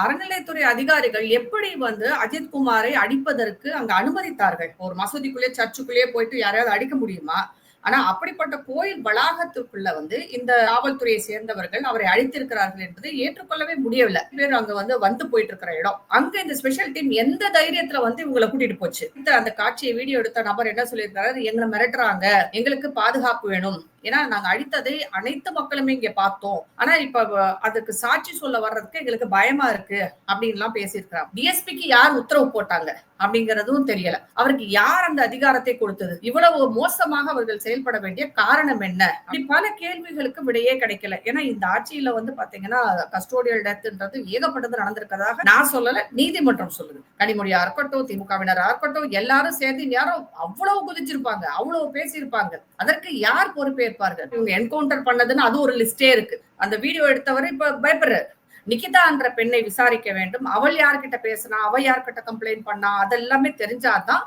அறநிலைத்துறை அதிகாரிகள் எப்படி வந்து அஜித் குமாரை அடிப்பதற்கு அங்க அனுமதித்தார்கள்? ஒரு மசூதிக்குள்ளே சர்ச்சுக்குள்ளேயே போயிட்டு யாரையாவது அடிக்க முடியுமா? ஆனா அப்படிப்பட்ட கோயில் வளாகத்துக்குள்ள வந்து இந்த காவல்துறையை சேர்ந்தவர்கள் அவரை அழித்திருக்கிறார்கள் என்பதை ஏற்றுக்கொள்ளவே முடியவில்லை. பேர் அங்க வந்து வந்து போயிட்டு இருக்கிற இடம். அங்க இந்த ஸ்பெஷல் டீம் எந்த தைரியத்துல வந்து இவங்களை கூட்டிட்டு போச்சு? அந்த காட்சியை வீடியோ எடுத்த நபர் என்ன சொல்லியிருக்காரு? எங்களை மிரட்டுறாங்க. எங்களுக்கு பாதுகாப்பு வேணும். ஏன்னா நாங்க அழித்ததை அனைத்து மக்களுமே இங்க பார்த்தோம். ஆனா இப்ப அதுக்கு சாட்சி சொல்ல வர்றதுக்கு எங்களுக்கு பயமா இருக்கு அப்படின்னு எல்லாம் பேசியிருக்கிறாங்க டிஎஸ்பிக்கு யார் உத்தரவு போட்டாங்க அப்படிங்கறதும் தெரியல. அவருக்கு யார் அந்த அதிகாரத்தை கொடுத்தது? இவ்வளவு மோசமாக அவர்கள் செயல்பட வேண்டிய காரணம் என்ன? அப்படி பல கேள்விகளுக்கு விடையே கிடைக்கல. ஏன்னா இந்த ஆட்சியில வந்து பாத்தீங்கன்னா கஸ்டோடியல் டெத்ன்றது ஏகப்பட்டது நடந்திருக்கிறதாக நான் சொல்லல நீதிமன்றம் சொல்லுது. கனிமொழியா இருக்கட்டும் திமுகவினரா இருக்கட்டும் எல்லாரும் சேர்ந்து யாரும் அவ்வளவு குதிச்சிருப்பாங்க அவ்வளவு பேசியிருப்பாங்க. அதற்கு யார் பொறுப்பேற்பார்கள் இவங்க என்கவுண்டர் பண்ணதுன்னு அது ஒரு லிஸ்டே இருக்கு. அந்த வீடியோ எடுத்தவர் இப்ப பயப்படுறாரு. நிகிதா என்ற பெண்ணை விசாரிக்க வேண்டும். அவள் யார்கிட்ட பேசினா அவ யார்கிட்ட கம்ப்ளைண்ட் பண்ணா அதெல்லாமே தெரிஞ்சாதான்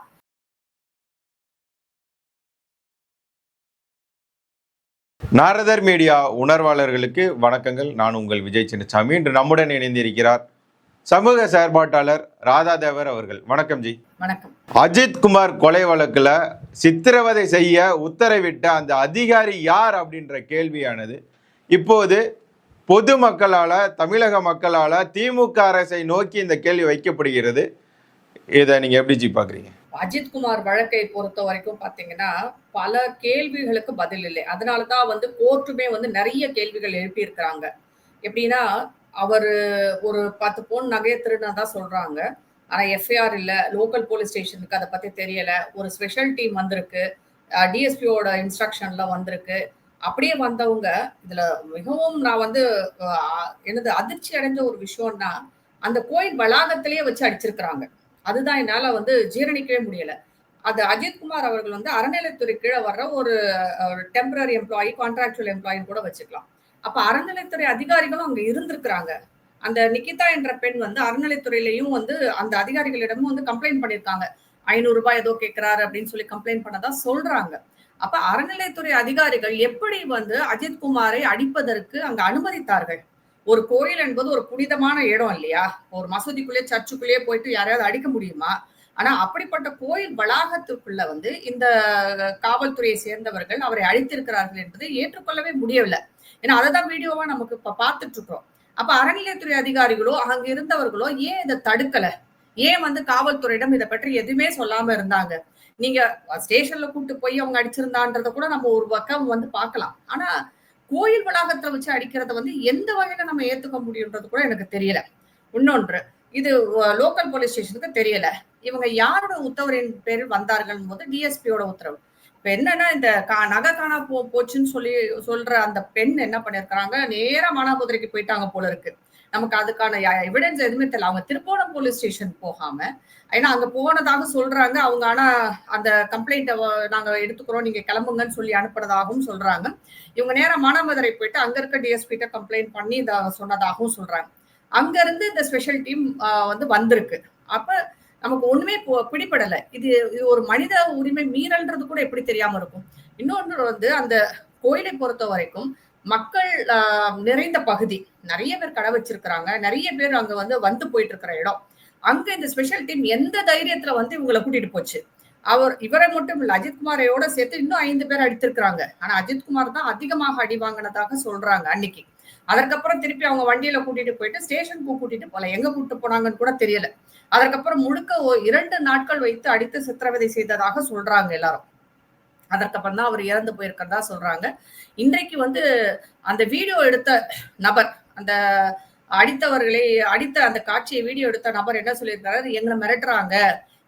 நாரதர் மீடியா உணர்வாளர்களுக்கு வணக்கங்கள். நான் உங்கள் விஜய் சின்னசாமி. இன்று நம்முடன் இணைந்திருக்கிறார் சமூக செயற்பாட்டாளர் ராதாதேவர் அவர்கள். வணக்கம் ஜி. வணக்கம். அஜித்குமார் கொலை வழக்கில் சித்திரவதை செய்ய உத்தரவிட்ட அந்த அதிகாரி யார் அப்படின்ற கேள்வியானது. இப்போது பொதுமக்களால தமிழக மக்களால் திமுக அரசை நோக்கி இந்த கேள்வி வைக்கப்படுகிறது. இதை நீங்கள் எப்படி ஜி பார்க்குறீங்க அஜித்குமார் வழக்கை பொறுத்த வரைக்கும் பாத்தீங்கன்னா பல கேள்விகளுக்கு பதில் இல்லை. அதனாலதான் வந்து கோர்ட்டுமே வந்து நிறைய கேள்விகள் எழுப்பியிருக்கிறாங்க. எப்படின்னா அவர் ஒரு பத்து பவுன் நகையை தான் சொல்றாங்க. ஆனா எஃப்ஐஆர் இல்ல லோக்கல் போலீஸ் ஸ்டேஷனுக்கு அதை பத்தி தெரியல. ஒரு ஸ்பெஷல் டீம் வந்திருக்கு. டிஎஸ்பியோட இன்ஸ்ட்ரக்ஷன்ல வந்திருக்கு. அப்படியே வந்தவங்க இதுல மிகவும் நான் வந்து எனது என்னது அதிர்ச்சி அடைஞ்ச ஒரு விஷயம்னா அந்த கோயில் வளாகத்திலேயே வச்சு அடிச்சிருக்கிறாங்க. அதுதான் என்னால வந்து ஜீரணிக்கவே முடியல. அது அஜித்குமார் அவர்கள் வந்து அறநிலைத்துறை கீழே வர்ற ஒரு டெம்பரரி எம்ப்ளாயி கான்ட்ராக்சுவல் எம்ப்ளாயின்னு கூட வச்சுக்கலாம். அப்ப அறநிலைத்துறை அதிகாரிகளும் அங்க இருந்திருக்கிறாங்க. அந்த நிகிதா என்ற பெண் வந்து அறநிலைத்துறையிலையும் வந்து அந்த அதிகாரிகளிடமும் வந்து கம்ப்ளைண்ட் பண்ணியிருக்காங்க. ஐநூறு ரூபாய் ஏதோ கேட்கிறாரு அப்படின்னு சொல்லி கம்ப்ளைண்ட் பண்ணதான் சொல்றாங்க. அப்ப அறநிலைத்துறை அதிகாரிகள் எப்படி வந்து அஜித்குமாரை அடிப்பதற்கு அங்க அனுமதித்தார்கள்? ஒரு கோயில் என்பது ஒரு புனிதமான இடம் இல்லையா? ஒரு மசூதிக்குள்ளேயே சர்ச்சுக்குள்ளேயே போயிட்டு யாரையாவது அடிக்க முடியுமா? ஆனா அப்படிப்பட்ட கோயில் வளாகத்துக்குள்ள வந்து இந்த காவல்துறையை சேர்ந்தவர்கள் அவரை அழித்திருக்கிறார்கள் என்பதை ஏற்றுக்கொள்ளவே முடியவில்லை. ஏன்னா அதை தான் வீடியோவா நமக்கு இப்ப பார்த்துட்டு இருக்கிறோம். அப்ப அறநிலையத்துறை அதிகாரிகளோ அங்க இருந்தவர்களோ ஏன் இதை தடுக்கல? ஏன் வந்து காவல்துறையிடம் இதை பற்றி எதுவுமே சொல்லாம இருந்தாங்க? நீங்க ஸ்டேஷன்ல கூட்டு போய் அவங்க அடிச்சிருந்தான்றத கூட நம்ம ஒரு பக்கம் வந்து பார்க்கலாம். ஆனா கோயில் வளாகத்துல வச்சு அடிக்கிறத வந்து எந்த வகையில நம்ம ஏத்துக்க முடியுன்றது கூட எனக்கு தெரியல. இன்னொன்று இது லோக்கல் போலீஸ் ஸ்டேஷனுக்கு தெரியல. இவங்க யாரோட உத்தரவின் பேரில் வந்தார்கள் போது டிஎஸ்பியோட உத்தரவு. இப்ப என்னன்னா இந்த கா- நகை காணா போ போச்சுன்னு சொல்லி சொல்ற அந்த பெண் என்ன பண்ணிருக்கிறாங்க? நேரா மானாபுதிரைக்கு போயிட்டாங்க போல இருக்கு. நமக்கு அதுக்கான எவிடன்ஸ் எதுவுமே தெரியல. அவங்க திருப்போணம் போலீஸ் ஸ்டேஷன் போகாம ஏன்னா அங்க போனதாக சொல்றாங்க. அவங்க ஆனா அந்த கம்ப்ளைண்ட்டை நாங்க எடுத்துக்கிறோம். நீங்க கிளம்புங்கன்னு சொல்லி அனுப்புனதாகவும் சொல்றாங்க. இவங்க நேரம் மானாமதுரை போயிட்டு அங்க இருக்க டிஎஸ்பிட்ட கம்ப்ளைண்ட் பண்ணி இதை சொன்னதாகவும் சொல்றாங்க. அங்க இருந்து இந்த ஸ்பெஷல் டீம் வந்து வந்திருக்கு. அப்ப நமக்கு ஒண்ணுமே பு- பிடிபடல. இது இது ஒரு மனித உரிமை மீறல்ன்றது கூட எப்படி தெரியாம இருக்கும்? இன்னொன்று வந்து அந்த கோயிலை பொறுத்த வரைக்கும் மக்கள் நிறைந்த பகுதி. நிறைய பேர் கடை வச்சிருக்கிறாங்க. நிறைய பேர் அங்க வந்து வந்து போயிட்டு இருக்கிற இடம். அங்க இந்த ஸ்பெஷல் டீம் எந்த தைரியத்துல வந்து இவங்களை கூட்டிட்டு போச்சு? அவர் இவரை மட்டும் இல்ல அஜித்குமாரையோட சேர்த்து இன்னும் ஐந்து பேர் அடித்திருக்கிறாங்க. ஆனா அஜித்குமார் தான் அதிகமாக அடி வாங்கினதாக சொல்றாங்க அன்னைக்கு. அதற்கப்புறம் திருப்பி அவங்க வண்டியில கூட்டிட்டு போயிட்டு ஸ்டேஷனுக்கு கூட்டிட்டு போல எங்க கூட்டிட்டு போனாங்கன்னு கூட தெரியல. அதற்கப்புறம் முழுக்க இரண்டு நாட்கள் வைத்து அடித்து சித்திரவதை செய்ததாக சொல்றாங்க எல்லாரும். அதற்கப்புறம் தான் அவர் இறந்து போயிருக்கிறதா சொல்றாங்க. இன்றைக்கு வந்து அந்த வீடியோ எடுத்த நபர் அந்த அடித்தவர்களை அடித்த அந்த காட்சியை வீடியோ எடுத்த நபர் என்ன சொல்லியிருக்காரு எங்களை மிரட்டுறாங்க.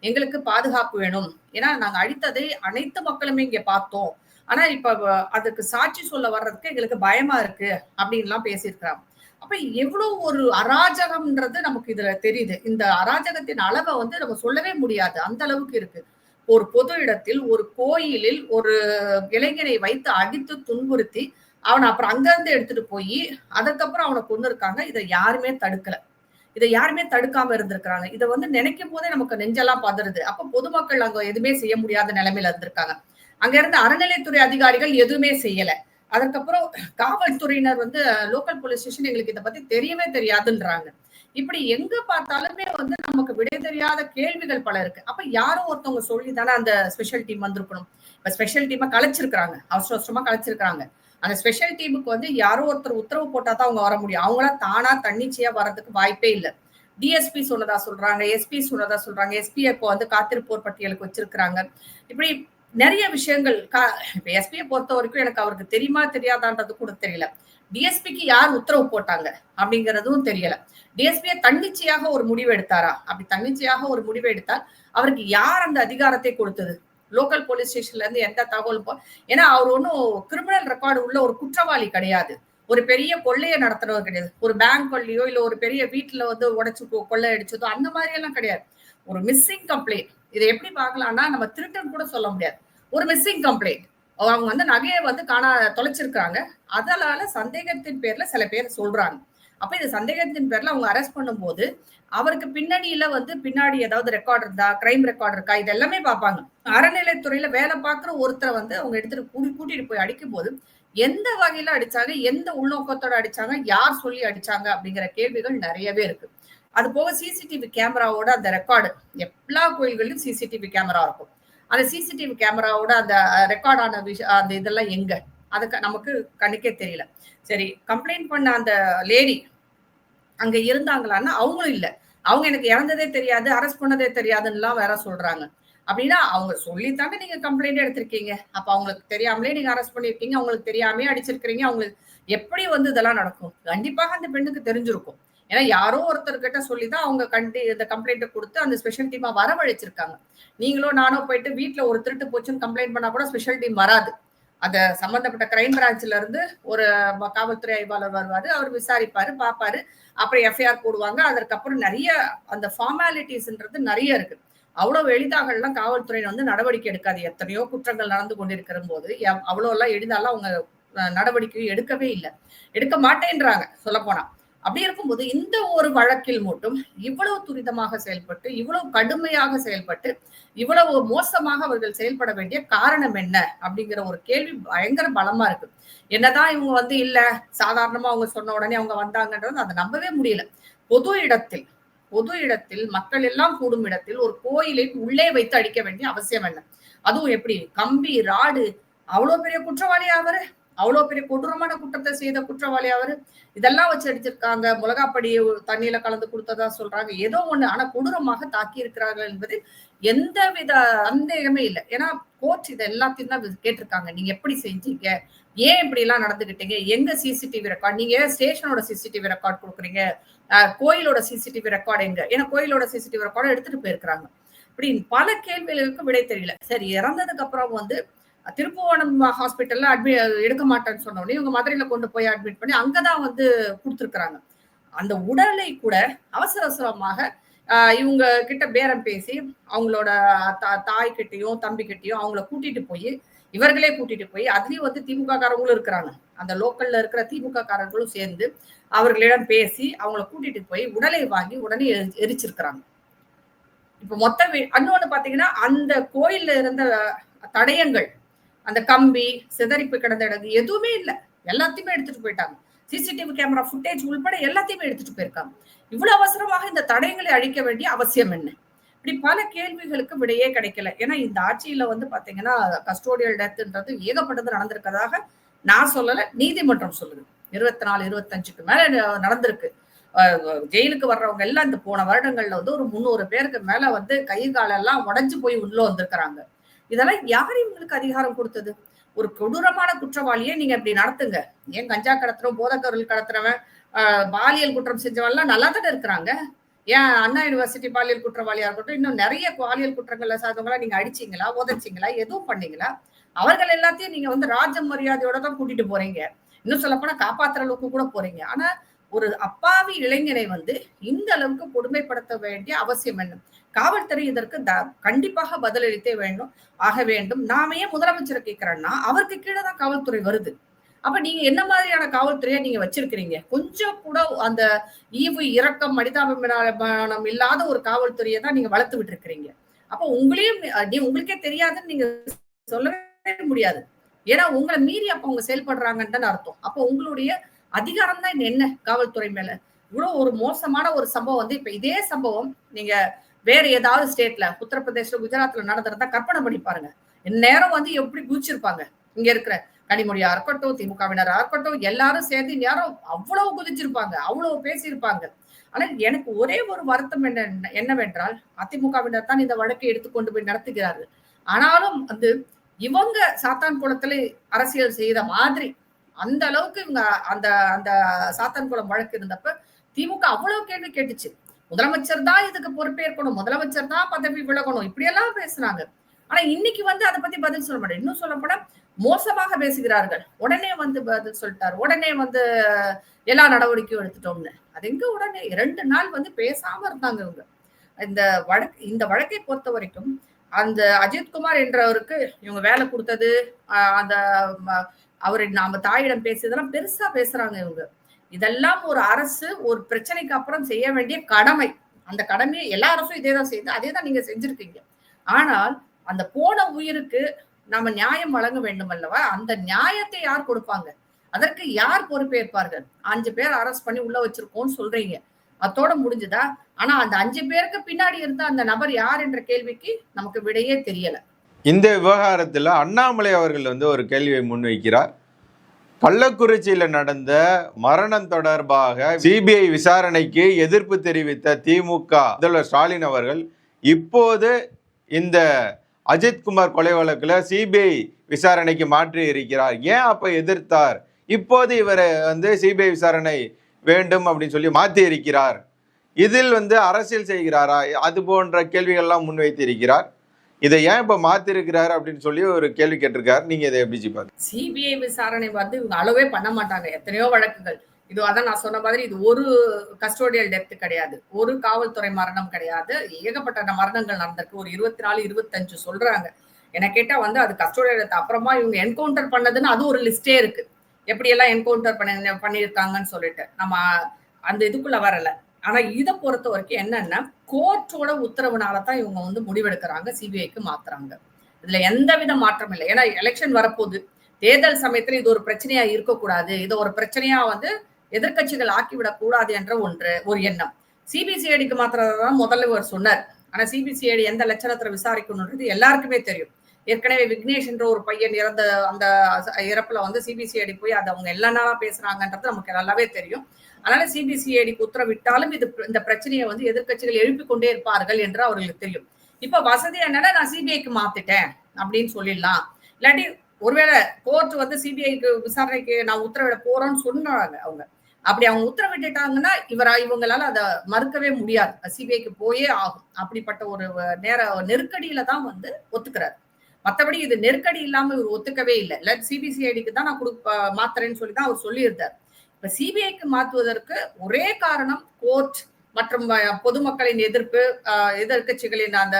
எங்களுக்கு பாதுகாப்பு வேணும். ஏன்னா நாங்க அடித்ததை அனைத்து மக்களுமே இங்க பார்த்தோம். ஆனா இப்ப அதுக்கு சாட்சி சொல்ல வர்றதுக்கு எங்களுக்கு பயமா இருக்கு அப்படின்லாம் பேசியிருக்கிறாங்க. அப்ப எவ்வளவு ஒரு அராஜகம்ன்றது நமக்கு இதுல தெரியுது. இந்த அராஜகத்தின் அளவை வந்து நம்ம சொல்லவே முடியாது. அந்த அளவுக்கு இருக்கு. ஒரு பொது இடத்தில் ஒரு கோயிலில் ஒரு இளைஞனை வைத்து அடித்து துன்புறுத்தி அவனை அப்புறம் அங்கிருந்து எடுத்துட்டு போய் அதுக்கப்புறம் அவனை கொண்டு இருக்காங்க. இதை யாருமே தடுக்கல. இதை யாருமே தடுக்காம இருந்திருக்கிறாங்க. இதை வந்து நினைக்கும் போதே நமக்கு நெஞ்செல்லாம் பதறுது. அப்ப பொதுமக்கள் அங்க எதுவுமே செய்ய முடியாத நிலைமையில இருந்திருக்காங்க. அங்க இருந்த அறநிலைத்துறை அதிகாரிகள் எதுவுமே செய்யல. அதுக்கப்புறம் காவல்துறையினர் வந்து லோக்கல் போலீஸ் ஸ்டேஷன் எங்களுக்கு இதை பத்தி தெரியவே தெரியாதுன்றாங்க. இப்படி எங்க பார்த்தாலுமே வந்து நமக்கு விடை தெரியாத கேள்விகள் பல இருக்கு. அப்ப யாரோ ஒருத்தவங்க சொல்லி தானே அந்த ஸ்பெஷல் டீம் வந்திருக்கணும். இப்ப ஸ்பெஷல் டீமா கலைச்சிருக்கிறாங்க. அவசர அவசரமா கலைச்சிருக்கிறாங்க. அந்த ஸ்பெஷல் டீமுக்கு வந்து யாரோ ஒருத்தர் உத்தரவு போட்டா தான் அவங்க வர முடியும். அவங்களா தானா தன்னிச்சையா வர்றதுக்கு வாய்ப்பே இல்லை. டிஎஸ்பி சொன்னதா சொல்றாங்க எஸ்பி சொன்னதா சொல்றாங்க. எஸ்பி இப்போ வந்து காத்திருப்போர் பட்டியலுக்கு வச்சிருக்கிறாங்க. இப்படி நிறைய விஷயங்கள் இப்ப எஸ்பியை பொறுத்த வரைக்கும் எனக்கு அவருக்கு தெரியுமா தெரியாதான்றது கூட தெரியல. டிஎஸ்பிக்கு யார் உத்தரவு போட்டாங்க அப்படிங்கறதும் தெரியல. டிஎஸ்பியை தன்னிச்சையாக ஒரு முடிவு எடுத்தாரா? அப்படி தன்னிச்சையாக ஒரு முடிவு எடுத்தால் அவருக்கு யார் அந்த அதிகாரத்தை கொடுத்தது? லோக்கல் போலீஸ் ஸ்டேஷன்ல இருந்து எந்த தகவல் போ ஏன்னா அவர் ஒன்றும் கிரிமினல் ரெக்கார்டு உள்ள ஒரு குற்றவாளி கிடையாது. ஒரு பெரிய கொள்ளையை நடத்துறவர் கிடையாது. ஒரு பேங்க் கொள்ளையோ இல்லை ஒரு பெரிய வீட்டுல வந்து உடைச்சு கொள்ளை அடிச்சதோ அந்த மாதிரி எல்லாம் கிடையாது. ஒரு மிஸ்ஸிங் கம்ப்ளைண்ட் இதை எப்படி பார்க்கலாம்னா நம்ம திருட்டன் கூட சொல்ல முடியாது. ஒரு மிஸ்ஸிங் கம்ப்ளைண்ட் அவங்க வந்து நகையை வந்து காணா தொலைச்சிருக்காங்க அதனால சந்தேகத்தின் பேர்ல சில பேர் சொல்றாங்க. அப்ப இது சந்தேகத்தின் பேர்ல அவங்க அரெஸ்ட் பண்ணும்போது அவருக்கு பின்னணியில வந்து பின்னாடி ஏதாவது ரெக்கார்ட் இருந்தா கிரைம் ரெக்கார்ட் இருக்கா இது எல்லாமே பார்ப்பாங்க. அறநிலைத்துறையில வேலை பார்க்குற ஒருத்தரை வந்து அவங்க எடுத்துட்டு கூடி கூட்டிட்டு போய் அடிக்கும் போது எந்த வகையில அடிச்சாங்க எந்த உள்நோக்கத்தோட அடிச்சாங்க யார் சொல்லி அடிச்சாங்க அப்படிங்கிற கேள்விகள் நிறையவே இருக்கு. அது போக சிசிடிவி கேமராவோட அந்த ரெக்கார்டு எல்லா கோயில்களிலும் சிசிடிவி கேமரா இருக்கும். அந்த சிசிடிவி கேமராவோட அந்த ரெக்கார்டான விஷயம் அந்த இதெல்லாம் எங்க? அதுக்கு நமக்கு கண்ணுக்கே தெரியல. சரி கம்ப்ளைண்ட் பண்ண அந்த லேடி அங்க இருந்தாங்களான்னா அவங்களும் இல்லை. அவங்க எனக்கு இறந்ததே தெரியாது அரெஸ்ட் பண்ணதே தெரியாதுன்னுலாம் வேற சொல்றாங்க. அப்படின்னா அவங்க சொல்லித்தானே நீங்க கம்ப்ளைண்ட் எடுத்திருக்கீங்க. அப்ப அவங்களுக்கு தெரியாமலே நீங்க அரெஸ்ட் பண்ணிருக்கீங்க அவங்களுக்கு தெரியாமே அடிச்சிருக்கிறீங்க அவங்களுக்கு எப்படி வந்து இதெல்லாம் நடக்கும்? கண்டிப்பாக அந்த பெண்ணுக்கு தெரிஞ்சிருக்கும். ஏன்னா யாரோ ஒருத்தர் கிட்ட சொல்லிதான் அவங்க கண்டி இந்த கம்ப்ளைண்ட்டை கொடுத்து அந்த ஸ்பெஷல் டீமா வரவழைச்சிருக்காங்க. நீங்களோ நானோ போயிட்டு வீட்டுல ஒரு திருட்டு போச்சுன்னு கம்ப்ளைண்ட் பண்ணா கூட ஸ்பெஷல் டீம் வராது. அந்த சம்பந்தப்பட்ட கிரைம் பிரான்ச்ல இருந்து ஒரு காவல்துறை ஆய்வாளர் வருவாரு அவர் விசாரிப்பாரு பார்ப்பாரு அப்புறம் எஃப்ஐஆர் போடுவாங்க. அதற்கப்புறம் நிறைய அந்த ஃபார்மாலிட்டிஸ்ன்றது நிறைய இருக்கு. அவ்வளவு எளிதாகலாம் காவல்துறை வந்து நடவடிக்கை எடுக்காது. எத்தனையோ குற்றங்கள் நடந்து கொண்டிருக்கிற போது அவ்வளோ எல்லாம் எளிதாலாம் அவங்க நடவடிக்கை எடுக்கவே இல்லை. எடுக்க மாட்டேன்றாங்க சொல்ல போனா அப்படி இருக்கும்போது இந்த ஒரு வழக்கில் மட்டும் இவ்வளவு துரிதமாக செயல்பட்டு இவ்வளவு கடுமையாக செயல்பட்டு இவ்வளவு மோசமாக அவர்கள் செயல்பட வேண்டிய காரணம் என்ன? அப்படிங்கிற ஒரு கேள்வி பயங்கர பலமா இருக்கு. என்னதான் இவங்க வந்து இல்ல சாதாரணமா அவங்க சொன்ன உடனே அவங்க வந்தாங்கன்றது அதை நம்பவே முடியல. பொது இடத்தில் பொது இடத்தில் மக்கள் எல்லாம் கூடும் இடத்தில் ஒரு கோயிலை உள்ளே வைத்து அடிக்க வேண்டிய அவசியம் என்ன? அதுவும் எப்படி? கம்பி ராடு அவ்வளவு பெரிய குற்றவாளி அவரு? அவ்வளவு பெரிய கொடூரமான குற்றத்தை செய்த குற்றவாளி அவரு. இதெல்லாம் வச்சு அடிச்சிருக்காங்க. மிளகாப்படி தண்ணியில கலந்து கொடுத்ததா சொல்றாங்க. ஏதோ ஒண்ணு. ஆனா கொடூரமாக தாக்கி இருக்கிறார்கள் என்பது எந்த வித சந்தேகமே இல்லை. ஏன்னா கோர்ட் இதை எல்லாத்தையும் தான் கேட்டிருக்காங்க. நீங்க எப்படி செஞ்சீங்க? ஏன் இப்படி எல்லாம் நடந்துகிட்டீங்க? எங்க சிசிடிவி ரெக்கார்ட் நீங்க ஸ்டேஷனோட சிசிடிவி ரெக்கார்ட் கொடுக்குறீங்க? கோயிலோட சிசிடிவி ரெக்கார்டு எங்க? ஏன்னா கோயிலோட சிசிடிவி ரெக்கார்டு எடுத்துட்டு போயிருக்கிறாங்க. அப்படின்னு பல கேள்விகளுக்கு விடை தெரியல. சரி இறந்ததுக்கு அப்புறம் வந்து திருப்புவனம் ஹாஸ்பிட்டல்ல அட்மிட் எடுக்க மாட்டேன்னு சொன்னோடனே இவங்க மதுரையில கொண்டு போய் அட்மிட் பண்ணி அங்கதான் வந்து கொடுத்துருக்குறாங்க. அந்த உடலை கூட அவசர அவசரமாக இவங்க கிட்ட பேரம் பேசி அவங்களோட தாய் கிட்டையும் தம்பி கிட்டையும் அவங்கள கூட்டிட்டு போய் இவர்களே கூட்டிட்டு போய் அதுலயும் வந்து திமுக காரங்களும் இருக்கிறாங்க. அந்த லோக்கல்ல இருக்கிற திமுக காரர்களும் சேர்ந்து அவர்களிடம் பேசி அவங்கள கூட்டிட்டு போய் உடலை வாங்கி உடனே எரிச்சிருக்கிறாங்க. இப்ப மொத்த இன்னொன்னு பாத்தீங்கன்னா அந்த கோயில்ல இருந்த தடயங்கள் அந்த கம்பி சிதறிப்பு கிடந்த இடம் எதுவுமே இல்லை. எல்லாத்தையுமே எடுத்துட்டு போயிட்டாங்க. சிசிடிவி கேமரா ஃபுட்டேஜ் உள்பட எல்லாத்தையுமே எடுத்துட்டு போயிருக்காங்க. இவ்வளவு அவசரமாக இந்த தடயங்களை அழிக்க வேண்டிய அவசியம் என்ன? இப்படி பல கேள்விகளுக்கு விடையே கிடைக்கல. ஏன்னா இந்த ஆட்சியில வந்து பாத்தீங்கன்னா கஸ்டோடியல் டெத்ன்றது ஏகப்பட்டது நடந்திருக்கதாக நான் சொல்லல நீதிமன்றம் சொல்லுது. இருபத்தி நாலு இருபத்தஞ்சுக்கு மேல நடந்திருக்கு. ஜெயிலுக்கு வர்றவங்க எல்லாம் இந்த போன வருடங்கள்ல வந்து ஒரு முந்நூறு பேருக்கு மேல வந்து கை காலெல்லாம் உடஞ்சு போய் உள்ள வந்திருக்கிறாங்க. இதெல்லாம் யார் இவங்களுக்கு அதிகாரம் கொடுத்தது? ஒரு கொடூரமான குற்றவாளியை நீங்க இப்படி நடத்துங்க. ஏன் கஞ்சா கடத்துறோம் போதைக்கருள் கடத்துறவன் பாலியல் குற்றம் செஞ்சவன்லாம் நல்லா தானே இருக்கிறாங்க? ஏன் அண்ணா யூனிவர்சிட்டி பாலியல் குற்றவாளியா இருக்கட்டும் இன்னும் நிறைய பாலியல் குற்றங்கள்ல சார்ந்தவங்களா நீங்க அடிச்சீங்களா உதச்சிங்களா எதுவும் பண்ணீங்களா? அவர்கள் எல்லாத்தையும் நீங்க வந்து ராஜ மரியாதையோட தான் கூட்டிட்டு போறீங்க. இன்னும் சொல்லப்போனா காப்பாத்துற அளவுக்கு கூட போறீங்க. ஆனா ஒரு அப்பாவி இளைஞனை வந்து இந்த அளவுக்கு கொடுமைப்படுத்த வேண்டிய அவசியம் என்ன? காவல்துறை இதற்கு கண்டிப்பாக பதிலளித்தே வேண்டும் ஆக வேண்டும். நாம ஏன் முதலமைச்சரை கேட்கிறேன்னா அவருக்கு கீழே தான் காவல்துறை வருது. அப்ப நீங்க என்ன மாதிரியான காவல்துறையை நீங்க வச்சிருக்கிறீங்க? கொஞ்சம் கூட அந்த ஈவு இரக்கம் மனிதாபிமானம் இல்லாத ஒரு காவல்துறையை தான் நீங்க வளர்த்து விட்டு இருக்கிறீங்க அப்ப உங்களையும் நீ உங்களுக்கே தெரியாதுன்னு நீங்க சொல்லவே முடியாது. ஏன்னா உங்களை மீறி அப்ப அவங்க செயல்படுறாங்கன்னு தான் அர்த்தம். அப்ப உங்களுடைய அதிகாரம் தான் என்ன காவல்துறை மேல? இவ்வளவு ஒரு மோசமான ஒரு சம்பவம் வந்து இப்ப இதே சம்பவம் நீங்க வேற ஏதாவது ஸ்டேட்ல உத்தரப்பிரதேச குஜராத்ல நடந்திருந்தா கற்பனை பண்ணி பாருங்க. இந்நேரம் வந்து எப்படி குதிச்சிருப்பாங்க? இங்க இருக்கிற கனிமொழியா இருக்கட்டும் திமுகவினரா இருக்கட்டும் எல்லாரும் சேர்ந்து நேரம் அவ்வளவு குதிச்சிருப்பாங்க அவ்வளவு பேசியிருப்பாங்க. ஆனா எனக்கு ஒரே ஒரு வருத்தம் என்ன என்னவென்றால் அதிமுகவினர் தான் இந்த வழக்கை எடுத்துக்கொண்டு போய் நடத்துகிறார்கள். ஆனாலும் வந்து இவங்க சாத்தான் குளத்துல அரசியல் செய்த மாதிரி அந்த அளவுக்கு இவங்க அந்த அந்த சாத்தான் குளம் வழக்கு இருந்தப்ப திமுக அவ்வளவு கேள்வி கேட்டுச்சு. முதலமைச்சர் தான் இதுக்கு பொறுப்பேற்கணும் முதலமைச்சர் தான் பதவி விலகணும் இப்படியெல்லாம் பேசுறாங்க. பேசுனாங்க ஆனா இன்னைக்கு வந்து அதை பத்தி பதில் சொல்ல மாட்டேன். இன்னும் சொல்ல போனா மோசமாக பேசுகிறார்கள். உடனே வந்து பதில் சொல்லிட்டார். உடனே வந்து எல்லா நடவடிக்கையும் எடுத்துட்டோம்னு. அது எங்க உடனே? இரண்டு நாள் வந்து பேசாம இருந்தாங்க இவங்க. இந்த வழக்கு இந்த வழக்கை பொறுத்த வரைக்கும் அந்த அஜித்குமார் என்றவருக்கு இவங்க வேலை கொடுத்தது அந்த அவரை நாம தாயிடம் பேசியதெல்லாம் பெருசா பேசுறாங்க இவங்க. இதெல்லாம் ஒரு அரசு ஒரு பிரச்சனைக்கு அப்புறம் செய்ய வேண்டிய கடமை. அந்த கடமையை எல்லா அரசும் இதே தான் செய்யுது அதே தான் நீங்க செஞ்சிருக்கீங்க. ஆனால் அந்த போன உயிருக்கு நாம நியாயம் வழங்க வேண்டும் அல்லவா? அந்த நியாயத்தை யார் கொடுப்பாங்க? அதற்கு யார் பொறுப்பேற்பார்கள்? அஞ்சு பேர் அரெஸ்ட் பண்ணி உள்ள வச்சிருக்கோம்னு சொல்றீங்க. அத்தோட முடிஞ்சுதா? ஆனா அந்த அஞ்சு பேருக்கு பின்னாடி இருந்த அந்த நபர் யார் என்ற கேள்விக்கு நமக்கு விடையே தெரியல. இந்த விவகாரத்துல அண்ணாமலை அவர்கள் வந்து ஒரு கேள்வியை முன்வைக்கிறார். கள்ளக்குறிச்சியில் நடந்த மரணம் தொடர்பாக சிபிஐ விசாரணைக்கு எதிர்ப்பு தெரிவித்த திமுக முதல்வர் ஸ்டாலின் அவர்கள் இப்போது இந்த அஜித்குமார் கொலை வழக்கில் சிபிஐ விசாரணைக்கு மாற்றி இருக்கிறார். ஏன் அப்போ எதிர்த்தார்? இப்போது இவர் வந்து சிபிஐ விசாரணை வேண்டும் அப்படின்னு சொல்லி மாற்றி இருக்கிறார். இதில் வந்து அரசியல் செய்கிறாரா? அது போன்ற கேள்விகள்லாம் முன்வைத்து இருக்கிறார். இதை ஏன் இப்ப மாத்திருக்கிறாரு அப்படின்னு சொல்லி ஒரு கேள்வி கேட்டிருக்காரு. நீங்க இதை எப்படி பாருங்க சிபிஐ விசாரணை வந்து இவங்க அளவே பண்ண மாட்டாங்க. எத்தனையோ வழக்குகள். இது அதான் நான் சொன்ன மாதிரி இது ஒரு கஸ்டோடியல் டெத் கிடையாது. ஒரு காவல்துறை மரணம் கிடையாது. ஏகப்பட்ட மரணங்கள் நடந்திருக்கு. ஒரு இருபத்தி நாலு இருபத்தஞ்சு சொல்றாங்க. என்ன கேட்டா வந்து அது கஸ்டோடியல் டெத். அப்புறமா இவங்க என்கவுண்டர் பண்ணதுன்னு அது ஒரு லிஸ்டே இருக்கு. எப்படி எல்லாம் என்கவுண்டர் பண்ணி பண்ணியிருக்காங்கன்னு சொல்லிட்டு. நம்ம அந்த இதுக்குள்ள வரல. ஆனா இதை பொறுத்த வரைக்கும் என்னன்னா கோர்ட்டோட உத்தரவுனால தான் இவங்க வந்து முடிவெடுக்கிறாங்க சிபிஐக்கு மாத்துறாங்க. இதுல எந்த வித மாற்றம் இல்லை. ஏன்னா எலெக்ஷன் வரப்போகுது. தேர்தல் சமயத்துல இது ஒரு பிரச்சனையா இருக்கக்கூடாது. இதை ஒரு பிரச்சனையா வந்து எதிர்கட்சிகள் ஆக்கிவிடக் கூடாது என்ற ஒன்று ஒரு எண்ணம். சிபிசிஐடிக்கு மாத்திரதான் முதல்ல ஒரு சொன்னார். ஆனா சிபிசிஐடி எந்த லட்சணத்துல விசாரிக்கணுன்றது எல்லாருக்குமே தெரியும். ஏற்கனவே விக்னேஷ் என்ற ஒரு பையன் இறந்த அந்த இறப்புல வந்து சிபிசிஐடி போய் அதை அவங்க எல்லா நாளா பேசுறாங்கன்றது நமக்கு நல்லாவே தெரியும். அதனால சிபிசிஐடிக்கு உத்தரவிட்டாலும் இது இந்த பிரச்சனையை வந்து எதிர்கட்சிகள் எழுப்பிக் கொண்டே இருப்பார்கள் என்று அவர்களுக்கு தெரியும். இப்ப வசதி என்னன்னா நான் சிபிஐக்கு மாத்திட்டேன் அப்படின்னு சொல்லிடலாம். இல்லாட்டி ஒருவேளை கோர்ட் வந்து சிபிஐக்கு விசாரணைக்கு நான் உத்தரவிட போறோம்னு சொன்னாங்க அவங்க. அப்படி அவங்க உத்தரவிட்டுட்டாங்கன்னா இவரா இவங்களால அதை மறுக்கவே முடியாது. சிபிஐக்கு போயே ஆகும். அப்படிப்பட்ட ஒரு நேர நெருக்கடியில தான் வந்து ஒத்துக்கிறாரு. மற்றபடி இது நெருக்கடி இல்லாம இவர் ஒத்துக்கவே இல்லை. இல்ல சிபிசிஐடிக்கு தான் நான் கொடுப்ப மாத்துறேன்னு சொல்லி தான் அவர் சொல்லியிருந்தார். இப்ப சிபிஐக்கு மாற்றுவதற்கு ஒரே காரணம் கோர்ட் மற்றும் பொதுமக்களின் எதிர்ப்பு எதிர்கட்சிகளின் அந்த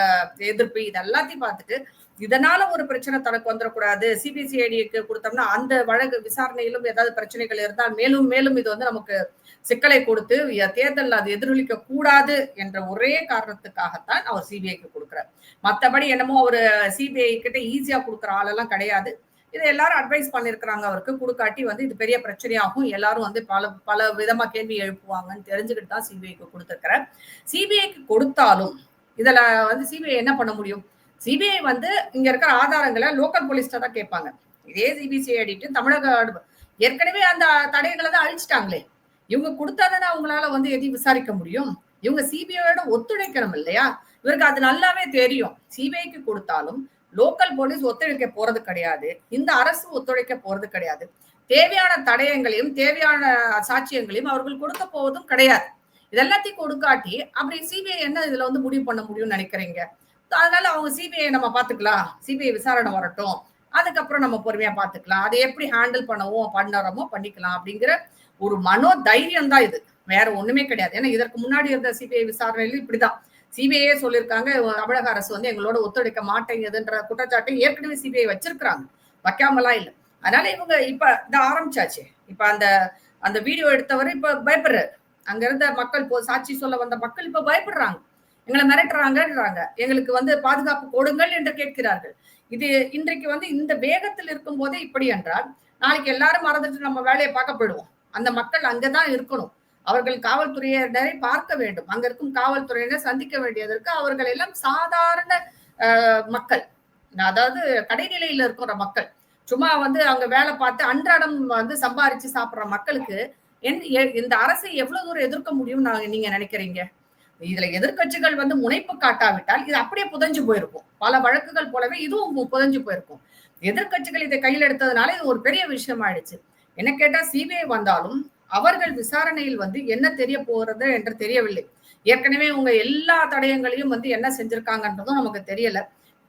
எதிர்ப்பு இது எல்லாத்தையும் பார்த்துட்டு இதனால ஒரு பிரச்சனை தனக்கு வந்துடக்கூடாது சிபிசிஐடிக்கு கொடுத்தோம்னா அந்த வழக்கு விசாரணையிலும் ஏதாவது பிரச்சனைகள் இருந்தால் மேலும் மேலும் இது வந்து நமக்கு சிக்கலை கொடுத்து தேர்தல் அது எதிரொலிக்க கூடாது என்ற ஒரே காரணத்துக்காகத்தான் அவர் சிபிஐக்கு கொடுக்குறார். மற்றபடி என்னமோ அவர் சிபிஐ கிட்ட ஈஸியா கொடுக்குற ஆளெல்லாம் கிடையாது. இது எல்லாரும் அட்வைஸ் பண்ணிருக்கிறாங்க. அவருக்கு கொடுக்காட்டி வந்து இது பெரிய பிரச்சனையாகும். எல்லாரும் வந்து பல பல விதமா கேள்வி எழுப்புவாங்கன்னு தெரிஞ்சுக்கிட்டு தான் சிபிஐக்கு கொடுத்துருக்கிறேன். சிபிஐக்கு கொடுத்தாலும் இதுல வந்து சிபிஐ என்ன பண்ண முடியும்? சிபிஐ வந்து இங்க இருக்கிற ஆதாரங்களை லோக்கல் போலீஸ்ட தான் கேட்பாங்க. இதே சிபிசிஐடிட்டு தமிழக ஏற்கனவே அந்த தடைகளை தான் அழிச்சிட்டாங்களே. இவங்க கொடுத்தாதானே அவங்களால வந்து எதையும் விசாரிக்க முடியும்? இவங்க சிபிஐயோட ஒத்துழைக்கணும் இல்லையா? இவருக்கு அது நல்லாவே தெரியும். சிபிஐக்கு கொடுத்தாலும் லோக்கல் போலீஸ் ஒத்துழைக்க போறது கிடையாது. இந்த அரசு ஒத்துழைக்க போறது கிடையாது. தேவையான தடயங்களையும் தேவையான சாட்சியங்களையும் அவர்கள் கொடுக்க போவதும் கிடையாது. இதெல்லாத்தையும் கொடுக்காட்டி அப்படி சிபிஐ என்ன இதுல வந்து முடிவு பண்ண முடியும்னு நினைக்கிறீங்க? அதனால அவங்க சிபிஐ நம்ம பாத்துக்கலாம் சிபிஐ விசாரணை வரட்டும். அதுக்கப்புறம் நம்ம பொறுமையா பாத்துக்கலாம் அதை எப்படி ஹேண்டில் பண்ணவோ பண்ணுறோமோ பண்ணிக்கலாம் அப்படிங்கிற ஒரு மனோ தைரியம் தான் இது. வேற ஒண்ணுமே கிடையாது. ஏன்னா இதற்கு முன்னாடி இருந்த சிபிஐ விசாரணையில இப்படிதான். சிபிஐயே சொல்லியிருக்காங்க தமிழக அரசு வந்து எங்களோட ஒத்துழைக்க மாட்டேங்குதுன்ற குற்றச்சாட்டை ஏற்கனவே சிபிஐ வச்சிருக்கிறாங்க. வைக்காமலாம் இல்லை. அதனால இவங்க இப்ப இத ஆரம்பிச்சாச்சு. இப்ப அந்த அந்த வீடியோ எடுத்தவர் இப்ப பயப்படுறாரு. அங்க இருந்த மக்கள் இப்போ சாட்சி சொல்ல வந்த மக்கள் இப்ப பயப்படுறாங்க. எங்களை மிரட்டுறாங்கன்றாங்க. எங்களுக்கு வந்து பாதுகாப்பு கொடுங்கள் என்று கேட்கிறார்கள். இது இன்றைக்கு வந்து இந்த வேகத்தில் இருக்கும் போதே இப்படி என்றால் நாளைக்கு எல்லாரும் மறந்துட்டு நம்ம வேலையை பார்க்க போயிடுவோம். அந்த மக்கள் அங்கதான் இருக்கணும். அவர்கள் காவல்துறையினரை பார்க்க வேண்டும். அங்க இருக்கும் காவல்துறையினர் சந்திக்க வேண்டியதற்கு அவர்கள் எல்லாம் சாதாரண மக்கள். அதாவது கடைநிலையில இருக்கிற மக்கள். சும்மா வந்து அங்க வேலை பார்த்து அன்றாடம் வந்து சம்பாரிச்சு சாப்பிடுற மக்களுக்கு என்- இந்த அரசை எவ்வளவு தூரம் எதிர்க்க முடியும் நாங்க நீங்க நினைக்கிறீங்க? இதுல எதிர்க்கட்சிகள் வந்து முனைப்பு காட்டாவிட்டால் இது அப்படியே புதஞ்சு போயிருக்கும். பல வழக்குகள் போலவே இதுவும் புதஞ்சு போயிருக்கும். எதிர்க்கட்சிகள் இதை கையில் எடுத்ததுனால இது ஒரு பெரிய விஷயம் ஆயிடுச்சு என்ன கேட்டா சிபிஐ வந்தாலும் அவர்கள் விசாரணையில் வந்து என்ன தெரிய போறது என்று தெரியவில்லை. ஏற்கனவே உங்க எல்லா தடயங்களையும் வந்து என்ன செஞ்சிருக்காங்கன்றதும் நமக்கு தெரியல.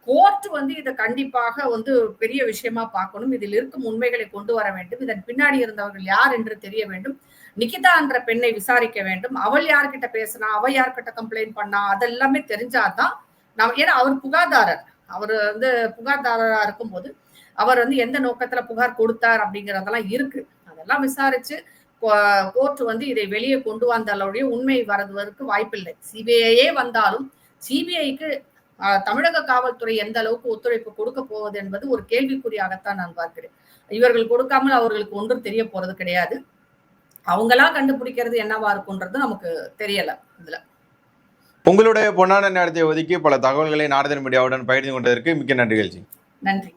கோர்ட் வந்து இதை கண்டிப்பாக வந்து பெரிய விஷயமா பார்க்கணும். இதில் இருக்கும் உண்மைகளை கொண்டு வர வேண்டும். இதன் பின்னாடி இருந்தவர்கள் யார் என்று தெரிய வேண்டும். நிகிதா என்ற பெண்ணை விசாரிக்க வேண்டும். அவள் யார்கிட்ட பேசினா அவள் யார்கிட்ட கம்ப்ளைண்ட் பண்ணா அதெல்லாமே தெரிஞ்சாதான் நாம் ஏன்னா அவர் புகார்தாரர். அவர் வந்து புகார்தாரராக இருக்கும்போது அவர் வந்து எந்த நோக்கத்துல புகார் கொடுத்தார் அப்படிங்கறதெல்லாம் இருக்கு. அதெல்லாம் விசாரிச்சு கோர்ட் வந்து இதை வெளியே கொண்டு வந்தாலுடைய உண்மை வரதுவதற்கு வாய்ப்பில்லை. சிபிஐயே வந்தாலும் சிபிஐக்கு தமிழக காவல்துறை எந்த அளவுக்கு ஒத்துழைப்பு கொடுக்க போவது என்பது ஒரு கேள்விக்குறியாகத்தான் நான் பார்க்கிறேன். இவர்கள் கொடுக்காமல் அவர்களுக்கு ஒன்றும் தெரிய போறது கிடையாது. அவங்களா கண்டுபிடிக்கிறது என்னவா இருக்கும்ன்றது நமக்கு தெரியல இதுல. உங்களுடைய பொன்னான நேரத்தை ஒதுக்கி பல தகவல்களை நாரதன் மீடியாவுடன் பகிர்ந்து கொண்டதற்கு மிக்க நன்றிகள் நன்றி.